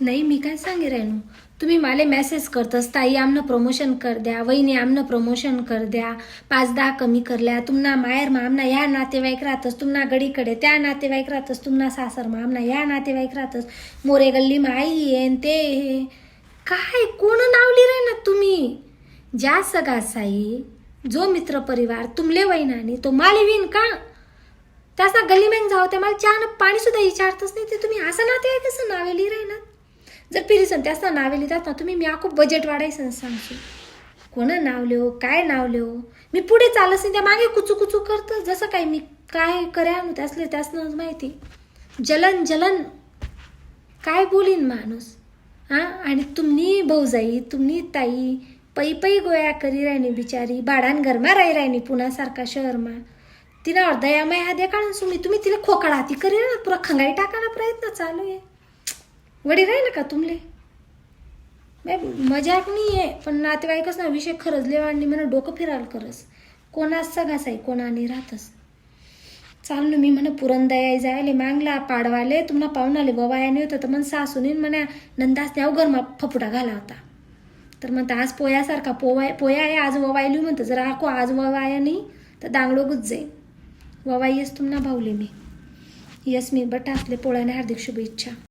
नाही मी काय सांगे राहिनो तुम्ही मला मेसेज करतस ताई आमनं प्रमोशन कर द्या वहिनी आमनं प्रमोशन कर द्या पाच दहा कमी करल्या तुम्हाला मायर मामना ह्या नातेवाईक राहतस तुम्हाला गडीकडे त्या नातेवाईक राहतस तुम्हाला सासर मामना ह्या नातेवाईक राहतस मोरे गल्ली आई येन ते काय कोण नावली रे ना तुम्ही? ज्या सगळा साई जो मित्र परिवार तुमले वहिनानी तो माले विन का? त्याचा गल्ली मॅंग जाऊ त्या मला चहा पाणी सुद्धा विचारतच नाही ते तुम्ही असं नाते कसं नावेली ना जर पिरिसन त्याचं नावे लिहितात ना तुम्ही मी आखू बजेट वाढायचं सांगशील. कोण नाव लिहो काय नाव लिहो मी पुढे चालत नाही त्या मागे कुचू कुचू करतं. जसं काय मी काय कर्या त्यासले त्यासनं माहिती. जलन जलन. काय बोलीन माणूस? हां? आणि तुम्ही भाऊजाई तुम्ही ताई पै पै गोया करी राहिनी बिचारी बाडान घरमा राही राहिनी पुण्यासारखा शहरमा. तिला अर्धयामय हा दे काढून सुमी तुम्ही तिला खोकळा ती करी ना पुरा खंगाई टाकायला प्रयत्न चालू आहे. वडी राहील का तुमले? मजाक नाही आहे पण नातेवाईकच ना विषय खरंच लेवाणी म्हणा डोकं फिराल करस कोणास सगाच आहे कोणाने राहतस चाल ना मी म्हणा पुरंदया जायले मागला पाडवाले तुम्हाला पाहुणाले बवायाने होतं तर मग सासूने म्हणा नंदास त्या गरमा फपुटा घाला होता. तर म्हणतं आज पोयासारखा पोवाय पोया आहे आज ववायली म्हणतं जर आको आज ववाया नाही तर दांगडोगच जाईन जाईल ववाई येस तुम्हाला भावले मी. यस मी बट असले पोळ्याने हार्दिक शुभेच्छा.